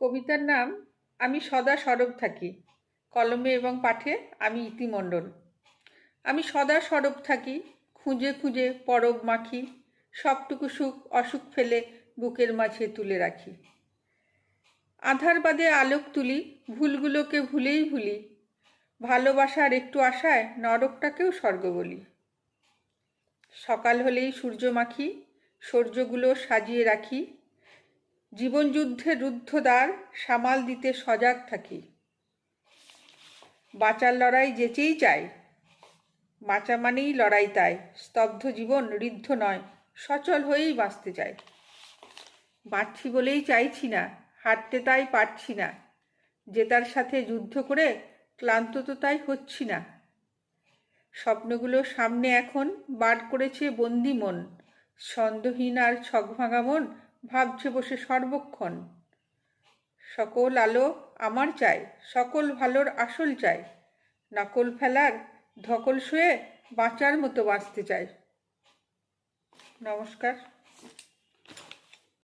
কবিতার নাম, আমি সদা সরব থাকি কলমে এবং পাঠে, আমি ইতিমণ্ডল আমি সদা সরব থাকি, খুঁজে খুঁজে পরব মাখি, সবটুকু সুখ অসুখ ফেলে বুকের মাঝে তুলে রাখি। আধার বাদে আলোক তুলি, ভুলগুলোকে ভুলেই ভুলি, ভালোবাসার একটু আশায় নরকটাকেও স্বর্গ বলি। সকাল হলেই সূর্য মাখি, সূর্যগুলো সাজিয়ে রাখি জীবনযুদ্ধের রুদ্ধদ্বার সামাল দিতে সজাগ থাকি। বাঁচার লড়াই যেচেই চাই, বাঁচা মানেই লড়াই তাই, স্তব্ধ জীবন ঋদ্ধ নয়, সচল হয়েই বাঁচতে চাই। বাঁচছি বলেই চাইছি না হাঁটতে তাই পারছি না, জেতার সাথে যুদ্ধ করে ক্লান্ত তো তাই হচ্ছি না। স্বপ্নগুলো সামনে এখন বার করেছে বন্দি মন, ছন্দহীন আর ছকভাঙা মন ভাবছে বসে সর্বক্ষণ। সকল আলো আমার চাই সকল ভালোর আসল চাই নকল ফেলার ধকল শুয়ে বাঁচার মতো বাঁচতে চাই নমস্কার।